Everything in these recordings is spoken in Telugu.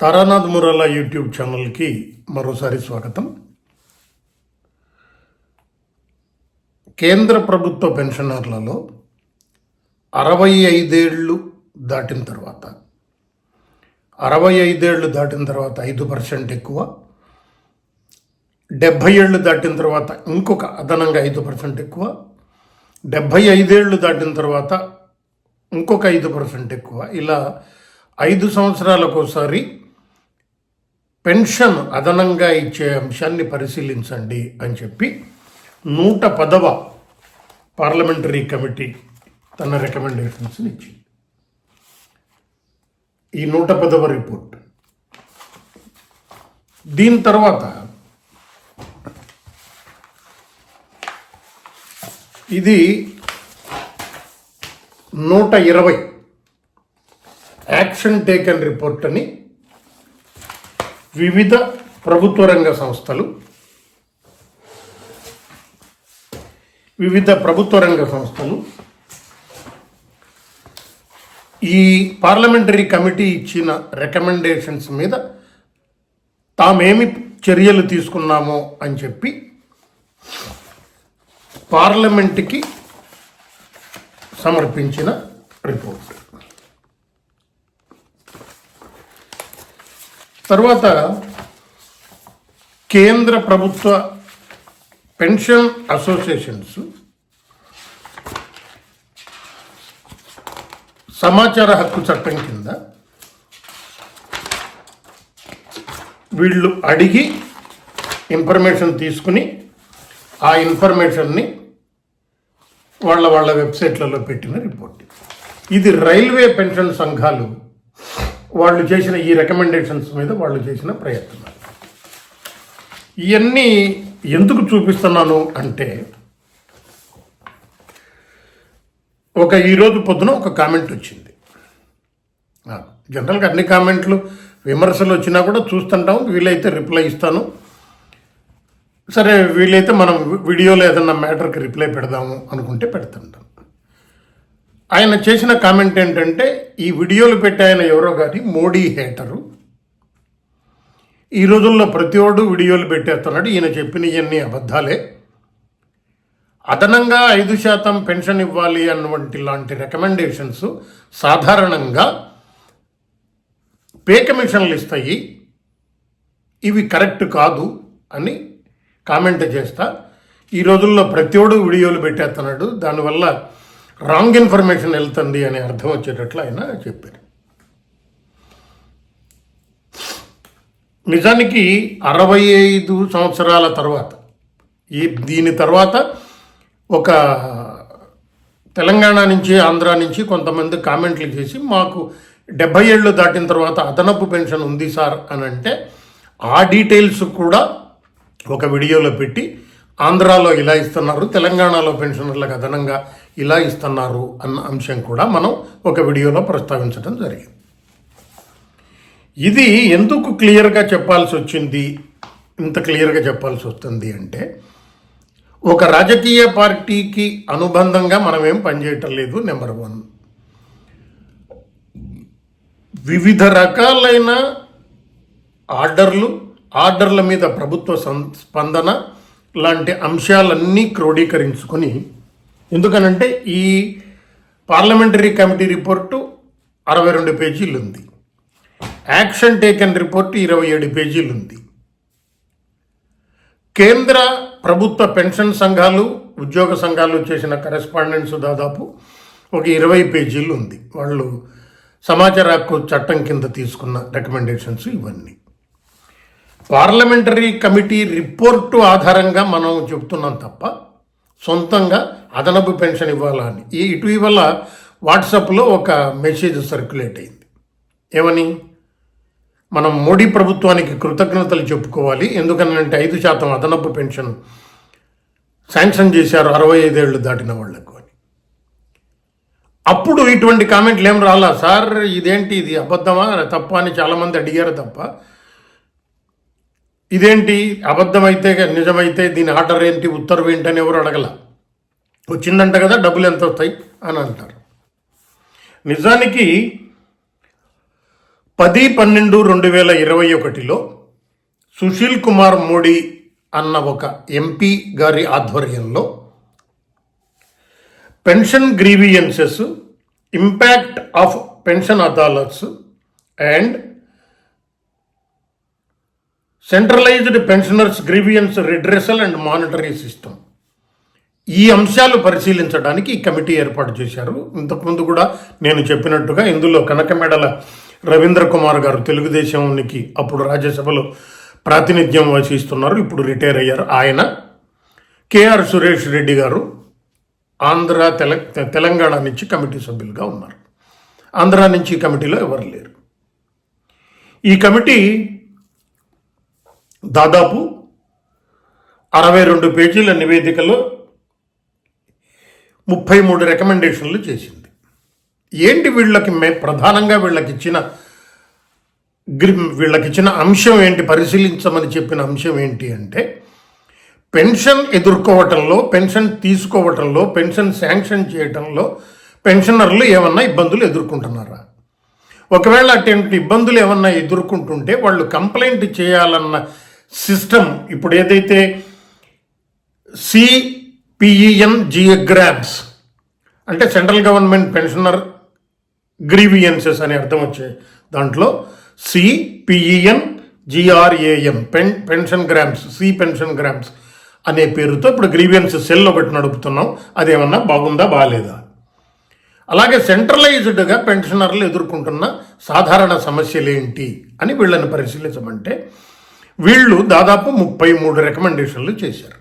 తారానాథ్ మురాలా యూట్యూబ్ ఛానల్కి మరోసారి స్వాగతం. కేంద్ర ప్రభుత్వ పెన్షనర్లలో అరవై ఐదేళ్ళు దాటిన తర్వాత అరవై ఐదేళ్ళు దాటిన తర్వాత ఐదు పర్సెంట్ ఎక్కువ డెబ్భై ఏళ్ళు దాటిన తర్వాత ఇంకొక అదనంగా ఐదు పర్సెంట్ ఎక్కువ డెబ్భై ఐదేళ్ళు దాటిన తర్వాత ఇంకొక ఐదు పర్సెంట్ ఎక్కువ. ఇలా ఐదు సంవత్సరాలకు ఒకసారి పెన్షన్ అదనంగా ఇచ్చే అంశాన్ని పరిశీలించండి అని చెప్పి నూట పదవ పార్లమెంటరీ కమిటీ తన రికమెండేషన్స్ని ఇచ్చింది. ఈ నూట పదవ రిపోర్ట్. దీని తర్వాత ఇది నూట ఇరవై యాక్షన్ టేకన్ రిపోర్ట్ అని వివిధ ప్రభుత్వ రంగ సంస్థలు వివిధ ప్రభుత్వ రంగ సంస్థలు ఈ పార్లమెంటరీ కమిటీ ఇచ్చిన రికమెండేషన్స్ మీద తామేమి చర్యలు తీసుకున్నామో అని చెప్పి పార్లమెంట్కి సమర్పించిన రిపోర్ట్. తర్వాత కేంద్ర ప్రభుత్వ పెన్షన్ అసోసియేషన్స్ సమాచార హక్కు చట్టం కింద వీళ్ళు అడిగి ఇన్ఫర్మేషన్ తీసుకుని ఆ ఇన్ఫర్మేషన్ని వాళ్ళ వాళ్ళ వెబ్సైట్లలో పెట్టిన రిపోర్ట్. ఇది రైల్వే పెన్షన్ సంఘాలు వాళ్ళు చేసిన ఈ రికమెండేషన్స్ మీద వాళ్ళు చేసిన ప్రయత్నాలు ఇవన్నీ ఎందుకు చూపిస్తున్నాను అంటే ఒక ఈరోజు పొద్దున ఒక కామెంట్ వచ్చింది. జనరల్గా అన్ని కామెంట్లు విమర్శలు వచ్చినా కూడా చూస్తుంటాం వీలైతే రిప్లై ఇస్తాను. సరే వీలైతే మనం వీడియోలో ఏదన్నా మ్యాటర్కి రిప్లై పెడదాము అనుకుంటే పెడుతుంటాం. ఆయన చేసిన కామెంట్ ఏంటంటే ఈ వీడియోలు పెట్టాయన ఆయన ఎవరో కానీ మోడీ హేటరు. ఈ రోజుల్లో ప్రతి ఒడు వీడియోలు పెట్టేస్తున్నాడు. ఈయన చెప్పిన ఇవన్నీ అబద్ధాలే. అదనంగా ఐదు శాతం పెన్షన్ ఇవ్వాలి అన్నవంటి లాంటి రికమెండేషన్స్ సాధారణంగా పే కమిషన్లు ఇస్తాయి. ఇవి కరెక్ట్ కాదు అని కామెంట్ చేస్తా. ఈ రోజుల్లో ప్రతి ఒడు వీడియోలు పెట్టేస్తున్నాడు. దానివల్ల రాంగ్ ఇన్ఫర్మేషన్ వెళ్తుంది అనే అర్థం వచ్చేటట్లు ఆయన చెప్పారు. నిజానికి అరవై ఐదు సంవత్సరాల తర్వాత ఈ దీని తర్వాత ఒక తెలంగాణ నుంచి ఆంధ్ర నుంచి కొంతమంది కామెంట్లు చేసి మాకు డెబ్బై ఏళ్ళు దాటిన తర్వాత అదనపు పెన్షన్ ఉంది సార్ అని అంటే ఆ డీటెయిల్స్ కూడా ఒక వీడియోలో పెట్టి ఆంధ్రాలో ఇలా ఇస్తున్నారు తెలంగాణలో పెన్షనర్లకు అదనంగా ఇలా ఇస్తున్నారు అన్న అంశం కూడా మనం ఒక వీడియోలో ప్రస్తావించడం జరిగింది. ఇది ఎందుకు క్లియర్గా చెప్పాల్సి వచ్చింది? ఇంత క్లియర్గా చెప్పాల్సి వస్తుంది అంటే ఒక రాజకీయ పార్టీకి అనుబంధంగా మనం ఏం పనిచేయటం లేదు నెంబర్ వన్. వివిధ రకాలైన ఆర్డర్లు ఆర్డర్ల మీద ప్రభుత్వ సం- స్పందన లాంటి అంశాలన్నీ క్రోడీకరించుకొని ఎందుకనంటే ఈ పార్లమెంటరీ కమిటీ రిపోర్టు అరవై రెండు పేజీలు ఉంది యాక్షన్ టేకన్ రిపోర్ట్ ఇరవై ఏడు పేజీలు ఉంది కేంద్ర ప్రభుత్వ పెన్షన్ సంఘాలు ఉద్యోగ సంఘాలు చేసిన కరెస్పాండెన్స్ దాదాపు ఒక ఇరవై పేజీలు ఉంది వాళ్ళు సమాచార హక్కు చట్టం కింద తీసుకున్న రికమెండేషన్స్ ఇవన్నీ. పార్లమెంటరీ కమిటీ రిపోర్టు ఆధారంగా మనం చెప్తున్నాం తప్ప సొంతంగా అదనపు పెన్షన్ ఇవ్వాలా అని. ఈ ఇటీవల వాట్సాప్లో ఒక మెసేజ్ సర్క్యులేట్ అయింది. ఏమని? మనం మోడీ ప్రభుత్వానికి కృతజ్ఞతలు చెప్పుకోవాలి. ఎందుకనంటే ఐదు శాతం అదనపు పెన్షన్ శాంక్షన్ చేశారు అరవై ఐదేళ్ళు దాటిన వాళ్ళకు అని. అప్పుడు ఇటువంటి కామెంట్లు ఏం రాలా? సార్ ఇదేంటి? ఇది అబద్ధమా? తప్ప అని చాలామంది అడిగారు తప్ప. ఇదేంటి? అబద్ధమైతే నిజమైతే దీని ఆర్డర్ ఏంటి ఉత్తర్వు ఏంటి అని ఎవరు అడగల. వచ్చిందంట కదా డబ్బులు ఎంత వస్తాయి అని అంటారు. నిజానికి పది పన్నెండు రెండు వేల ఇరవై ఒకటిలో సుశీల్ కుమార్ మోడీ అన్న ఒక ఎంపీ గారి ఆధ్వర్యంలో pension grievances impact of pension adalats and centralised pensioners grievance redressal and monitoring system ఈ అంశాలు పరిశీలించడానికి ఈ కమిటీ ఏర్పాటు చేశారు. ఇంతకుముందు కూడా నేను చెప్పినట్టుగా ఇందులో కనకమెడల రవీంద్ర కుమార్ గారు తెలుగుదేశానికి అప్పుడు రాజ్యసభలో ప్రాతినిధ్యం వహిస్తున్నారు. ఇప్పుడు రిటైర్ అయ్యారు ఆయన. కేఆర్ సురేష్ రెడ్డి గారు ఆంధ్ర తెల తెలంగాణ నుంచి కమిటీ సభ్యులుగా ఉన్నారు. ఆంధ్ర నుంచి కమిటీలో ఎవరు లేరు. ఈ కమిటీ దాదాపు అరవై రెండు పేజీల నివేదికలో ముప్పై మూడు రికమెండేషన్లు చేసింది. ఏంటి వీళ్ళకి మే ప్రధానంగా వీళ్ళకి ఇచ్చిన అంశం ఏంటి పరిశీలించమని చెప్పిన అంశం ఏంటి అంటే పెన్షన్ ఎదుర్కోవటంలో పెన్షన్ తీసుకోవటంలో పెన్షన్ శాంక్షన్ చేయటంలో పెన్షనర్లు ఏమన్నా ఇబ్బందులు ఎదుర్కొంటున్నారా? ఒకవేళ అటువంటి ఇబ్బందులు ఏమన్నా ఎదుర్కొంటుంటే వాళ్ళు కంప్లైంట్ చేయాలన్న సిస్టమ్ ఇప్పుడు ఏదైతే సిపిఈఎన్ జియోగ్రాబ్స్ అంటే సెంట్రల్ గవర్నమెంట్ పెన్షనర్ గ్రీవియన్సెస్ అనే అర్థం వచ్చే దాంట్లో CPEN GRAM pen pension grams C pension grams అనే పేరుతో ఇప్పుడు గ్రీవియన్స్ సెల్ ఒకటి నడుపుతున్నాం. అదేమన్నా బాగుందా బాగాలేదా అలాగే సెంట్రలైజ్డ్గా పెన్షనర్లు ఎదుర్కొంటున్న సాధారణ సమస్యలు ఏంటి అని వీళ్ళని పరిశీలించమంటే వీళ్ళు దాదాపు ముప్పై మూడు రికమెండేషన్లు చేశారు.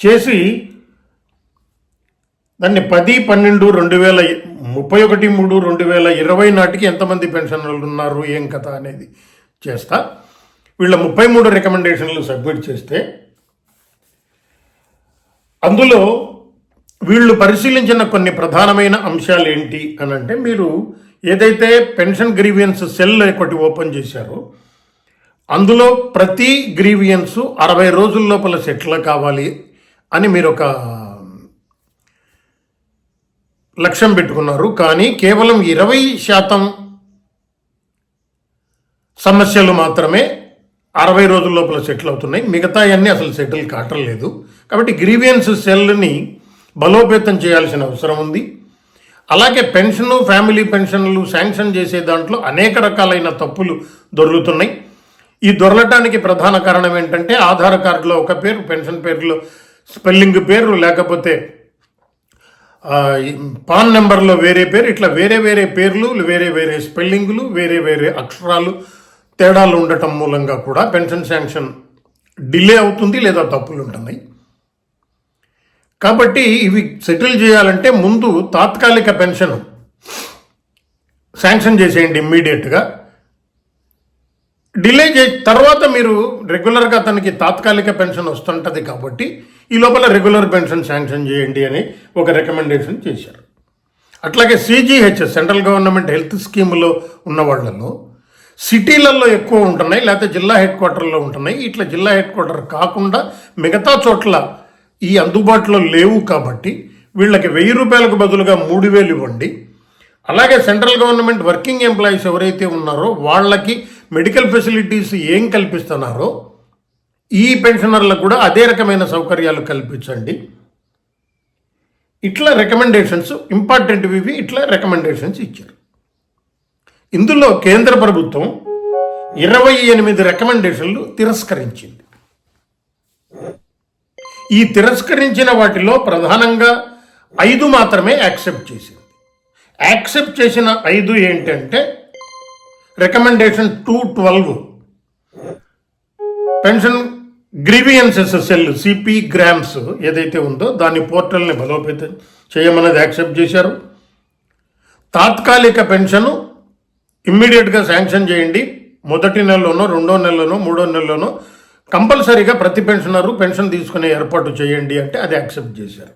చేసి దాన్ని పది పన్నెండు రెండు వేల ముప్పై ఒకటి మూడు రెండు వేల ఇరవై నాటికి ఎంతమంది పెన్షనర్లు ఉన్నారు ఏం కథ అనేది చేస్తా. వీళ్ళ ముప్పై మూడు రికమెండేషన్లు సబ్మిట్ చేస్తే అందులో వీళ్ళు పరిశీలించిన కొన్ని ప్రధానమైన అంశాలు ఏంటి అని అంటే మీరు ఏదైతే పెన్షన్ గ్రీవియన్స్ సెల్ ఒకటి ఓపెన్ చేశారో అందులో ప్రతి గ్రీవియన్స్ అరవై రోజుల లోపల సెటిల్ కావాలి అని మీరు ఒక లక్ష్యం పెట్టుకున్నారు. కానీ కేవలం ఇరవై శాతం సమస్యలు మాత్రమే అరవై రోజుల లోపల సెటిల్ అవుతున్నాయి. మిగతా అన్నీ అసలు సెటిల్ కావటం లేదు. కాబట్టి గ్రీవియన్స్ సెల్ని బలోపేతం చేయాల్సిన అవసరం ఉంది. అలాగే పెన్షను ఫ్యామిలీ పెన్షన్లు శాంక్షన్ చేసే దాంట్లో అనేక రకాలైన తప్పులు దొరుకుతున్నాయి. ఈ దొరలటానికి ప్రధాన కారణం ఏంటంటే ఆధార్ కార్డులో ఒక పేరు పెన్షన్ పేరులో స్పెల్లింగ్ పేరు లేకపోతే పాన్ నెంబర్లో వేరే పేరు ఇట్లా వేరే వేరే పేర్లు వేరే వేరే స్పెల్లింగులు వేరే వేరే అక్షరాలు తేడాలు ఉండటం మూలంగా కూడా పెన్షన్ శాంక్షన్ డిలే అవుతుంది లేదా తప్పులు ఉంటున్నాయి. కాబట్టి ఇవి సెటిల్ చేయాలంటే ముందు తాత్కాలిక పెన్షన్ శాంక్షన్ చేసేయండి ఇమ్మీడియట్గా. డిలే చే తర్వాత మీరు రెగ్యులర్గా అతనికి తాత్కాలిక పెన్షన్ వస్తుంటుంది కాబట్టి ఈ లోపల రెగ్యులర్ పెన్షన్ శాంక్షన్ చేయండి అని ఒక రికమెండేషన్ చేశారు. అట్లాగే సిజిహెచ్ఎస్ సెంట్రల్ గవర్నమెంట్ హెల్త్ స్కీమ్లో ఉన్న వాళ్ళలో సిటీలలో ఎక్కువ ఉంటున్నాయి లేకపోతే జిల్లా హెడ్ క్వార్టర్లో ఉంటున్నాయి. ఇట్లా జిల్లా హెడ్ క్వార్టర్ కాకుండా మిగతా చోట్ల ఈ అందుబాటులో లేవు కాబట్టి వీళ్ళకి వెయ్యి రూపాయలకు బదులుగా మూడు వేలు ఇవ్వండి. అలాగే సెంట్రల్ గవర్నమెంట్ వర్కింగ్ ఎంప్లాయీస్ ఎవరైతే ఉన్నారో వాళ్ళకి మెడికల్ ఫెసిలిటీస్ ఏం కల్పిస్తున్నారో ఈ పెన్షనర్లకు కూడా అదే రకమైన సౌకర్యాలు కల్పించండి. ఇట్లా రికమెండేషన్స్ ఇంపార్టెంట్ ఇవి ఇట్లా రికమెండేషన్స్ ఇచ్చారు. ఇందులో కేంద్ర ప్రభుత్వం ఇరవై ఎనిమిది రికమెండేషన్లు తిరస్కరించింది. ఈ తిరస్కరించిన వాటిలో ప్రధానంగా ఐదు మాత్రమే యాక్సెప్ట్ చేసింది. యాక్సెప్ట్ చేసిన ఐదు ఏంటంటే recommendation two twelve pension grievances cell CP grams ఏదైతే ఉందో దాని పోర్టల్ని బలోపేతం చేయమన్నది యాక్సెప్ట్ చేశారు. తాత్కాలిక పెన్షను ఇమ్మీడియట్గా శాంక్షన్ చేయండి. మొదటి నెలలోనో రెండో నెలలోనో మూడో నెలలోనో కంపల్సరీగా ప్రతి పెన్షనరు పెన్షన్ తీసుకునే ఏర్పాటు చేయండి అంటే అది యాక్సెప్ట్ చేశారు.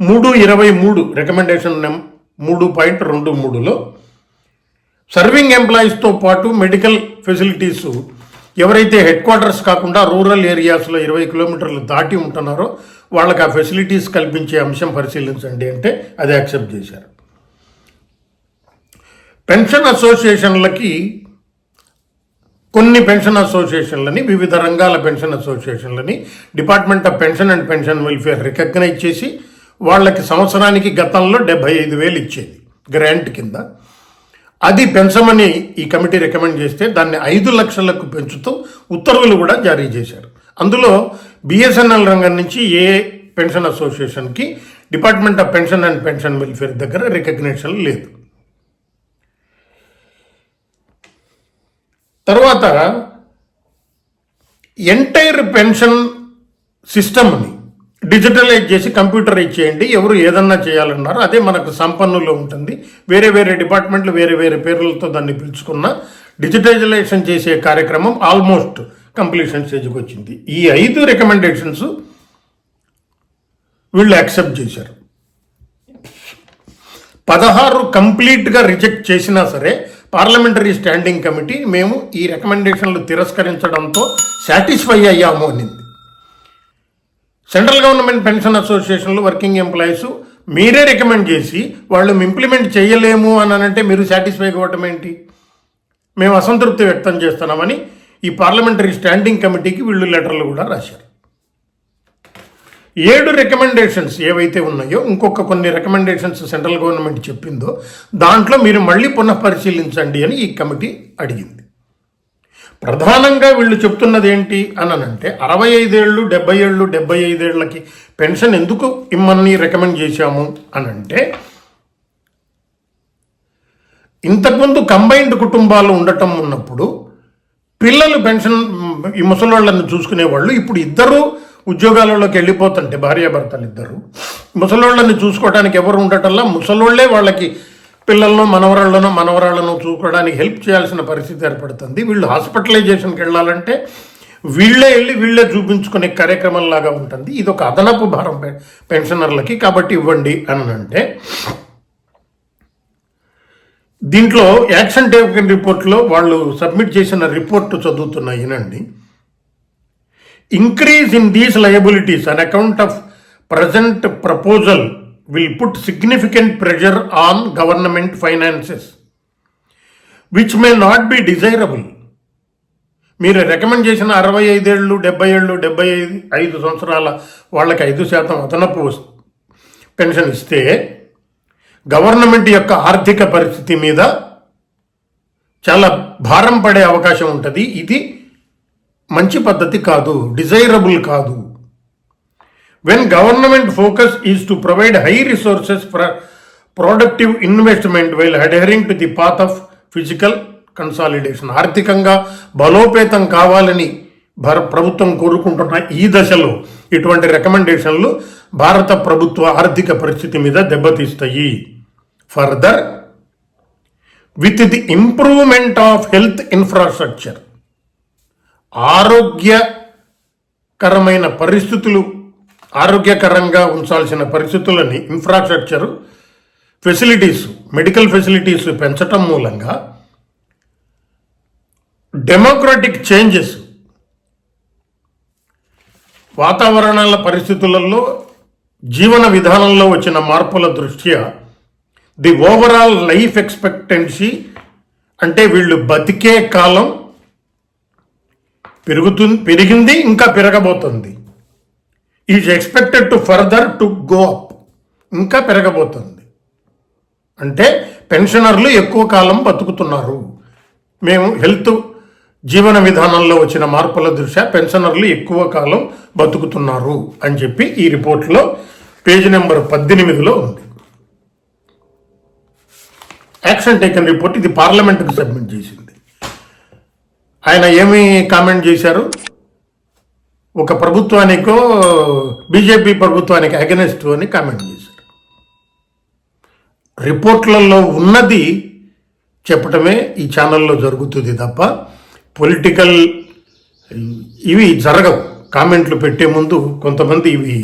మూడు ఇరవై మూడు రికమెండేషన్ నెం మూడు పాయింట్ రెండు మూడులో సర్వింగ్ ఎంప్లాయీస్తో పాటు మెడికల్ ఫెసిలిటీస్ ఎవరైతే హెడ్ క్వార్టర్స్ కాకుండా రూరల్ ఏరియాస్లో ఇరవై కిలోమీటర్లు దాటి ఉంటున్నారో వాళ్ళకి ఆ ఫెసిలిటీస్ కల్పించే అంశం పరిశీలించండి అంటే అది యాక్సెప్ట్ చేశారు. పెన్షన్ అసోసియేషన్లకి కొన్ని పెన్షన్ అసోసియేషన్లని వివిధ రంగాల pension అసోసియేషన్లని department of pension and pension welfare recognise చేసి వాళ్ళకి సంవత్సరానికి గతంలో డెబ్బై ఐదు వేలు ఇచ్చేది గ్రాంట్ కింద. అది పెంచమని ఈ కమిటీ రికమెండ్ చేస్తే దాన్ని ఐదు లక్షలకు పెంచుతూ ఉత్తర్వులు కూడా జారీ చేశారు. అందులో బిఎస్ఎన్ఎల్ రంగం నుంచి ఏ pension అసోసియేషన్కి department of pension and pension welfare దగ్గర రికగ్నేషన్ లేదు. తర్వాత ఎంటైర్ పెన్షన్ సిస్టమ్ని డిజిటలైజ్ చేసి కంప్యూటర్ ఇచ్చేయండి ఎవరు ఏదన్నా చేయాలన్నారు అదే మనకు సంపన్నులో ఉంటుంది. వేరే వేరే డిపార్ట్మెంట్లు వేరే వేరే పేర్లతో దాన్ని పిలుచుకున్న డిజిటలైజేషన్ చేసే కార్యక్రమం ఆల్మోస్ట్ కంప్లీషన్ స్టేజ్కి వచ్చింది. ఈ ఐదు రికమెండేషన్స్ వీళ్ళు యాక్సెప్ట్ చేశారు. పదహారు కంప్లీట్గా రిజెక్ట్ చేసినా సరే పార్లమెంటరీ స్టాండింగ్ కమిటీ మేము ఈ రికమెండేషన్లు తిరస్కరించడంతో సాటిస్ఫై అయ్యాము అనింది సెంట్రల్ గవర్నమెంట్ పెన్షన్ అసోసియేషన్లో వర్కింగ్ ఎంప్లాయీస్ మీరే రికమెండ్ చేసి వాళ్ళు ఇంప్లిమెంట్ చేయలేము అని అంటే మీరు సాటిస్ఫై అవ్వటం ఏంటి? మేము అసంతృప్తి వ్యక్తం చేస్తున్నామని ఈ పార్లమెంటరీ స్టాండింగ్ కమిటీకి వీళ్ళు లెటర్లు కూడా రాశారు. ఏడు రికమెండేషన్స్ ఏవైతే ఉన్నాయో ఇంకొక కొన్ని రికమెండేషన్స్ సెంట్రల్ గవర్నమెంట్ చెప్పిందో దాంట్లో మీరు మళ్ళీ పునఃపరిశీలించండి అని ఈ కమిటీ అడిగింది. ప్రధానంగా వీళ్ళు చెప్తున్నది ఏంటి అని అంటే అరవై ఐదేళ్ళు డెబ్బై ఏళ్ళు డెబ్బై ఐదేళ్ళకి పెన్షన్ ఎందుకు ఇమ్మని రికమెండ్ చేశాము అని అంటే ఇంతకుముందు కంబైన్డ్ కుటుంబాలు ఉండటం ఉన్నప్పుడు పిల్లలు పెన్షన్ ఈ ముసలోళ్ళని చూసుకునేవాళ్ళు ఇప్పుడు ఇద్దరు ఉద్యోగాలలోకి వెళ్ళిపోతుంటే భార్యాభర్తలు ఇద్దరు ముసలోళ్ళని చూసుకోవడానికి ఎవరు ఉండటంలా ముసలోళ్ళే వాళ్ళకి పిల్లలను మనవరాళ్ళను మనవరాళ్ళను చూసుకోవడానికి హెల్ప్ చేయాల్సిన పరిస్థితి ఏర్పడుతుంది. వీళ్ళు హాస్పిటలైజేషన్కి వెళ్ళాలంటే వీళ్ళే వెళ్ళి వీళ్ళే చూపించుకునే కార్యక్రమం లాగా ఉంటుంది. ఇది ఒక అదనపు భారం పెన్షనర్లకి కాబట్టి ఇవ్వండి అని అంటే దీంట్లో యాక్షన్ టేకన్ రిపోర్ట్లో వాళ్ళు సబ్మిట్ చేసిన report చదువుతున్నాయినండి increase in these liabilities on account of present proposal will put significant pressure on government finances which may not be desirable. మీరు రికమెండ్ చేసిన అరవై ఐదేళ్ళు డెబ్బై ఏళ్ళు డెబ్బై ఐదు ఐదు సంవత్సరాల వాళ్ళకి ఐదు శాతం అదనపు పెన్షన్ ఇస్తే గవర్నమెంట్ యొక్క ఆర్థిక పరిస్థితి మీద చాలా భారం పడే అవకాశం ఉంటుంది. ఇది మంచి పద్ధతి కాదు డిజైరబుల్ కాదు. When government focus is to provide high resources for productive investment while adhering to the path of fiscal consolidation ఆర్థికంగా బలోపేతం కావాలని భార ప్రభుత్వం కోరుకుంటున్న ఈ దశలో ఇటువంటి రికమెండేషన్లు భారత ప్రభుత్వ ఆర్థిక పరిస్థితి మీద దెబ్బతీస్తాయి. Further with the improvement of health infrastructure ఆరోగ్యకరమైన పరిస్థితులు ఆరోగ్యకరంగా ఉంచాల్సిన పరిస్థితులని ఇన్ఫ్రాస్ట్రక్చర్ ఫెసిలిటీస్ మెడికల్ ఫెసిలిటీస్ పెంచటం మూలంగా డెమోక్రటిక్ చేంజెస్ వాతావరణాల పరిస్థితులలో జీవన విధానంలో వచ్చిన మార్పుల దృష్ట్యా ది ఓవరాల్ లైఫ్ ఎక్స్పెక్టెన్సీ అంటే వీళ్ళు బతికే కాలం పెరుగుతుంది పెరిగింది ఇంకా పెరగబోతుంది. Is expected to further to go up ఇంకా పెరగబోతుంది. అంటే పెన్షనర్లు ఎక్కువ కాలం బతుకుతున్నారు. మేము హెల్త్ జీవన విధానంలో వచ్చిన మార్పుల దృష్ట్యా పెన్షనర్లు ఎక్కువ కాలం బతుకుతున్నారు అని చెప్పి ఈ రిపోర్ట్లో పేజీ నెంబర్ పద్దెనిమిదిలో ఉంది. యాక్షన్ టేకన్ రిపోర్ట్ ఇది పార్లమెంట్కి సబ్మిట్ చేసింది. ఆయన ఏమి కామెంట్ చేశారు? ఒక ప్రభుత్వానికో బీజేపీ ప్రభుత్వానికి అగెనెస్ట్ అని కామెంట్ చేశారు. రిపోర్ట్లలో ఉన్నది చెప్పటమే ఈ ఛానల్లో జరుగుతుంది తప్ప పొలిటికల్ ఇవి జరగవు. కామెంట్లు పెట్టే ముందు కొంతమంది ఇవి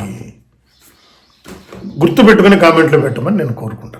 గుర్తుపెట్టుకుని కామెంట్లు పెట్టమని నేను కోరుకుంటున్నాను.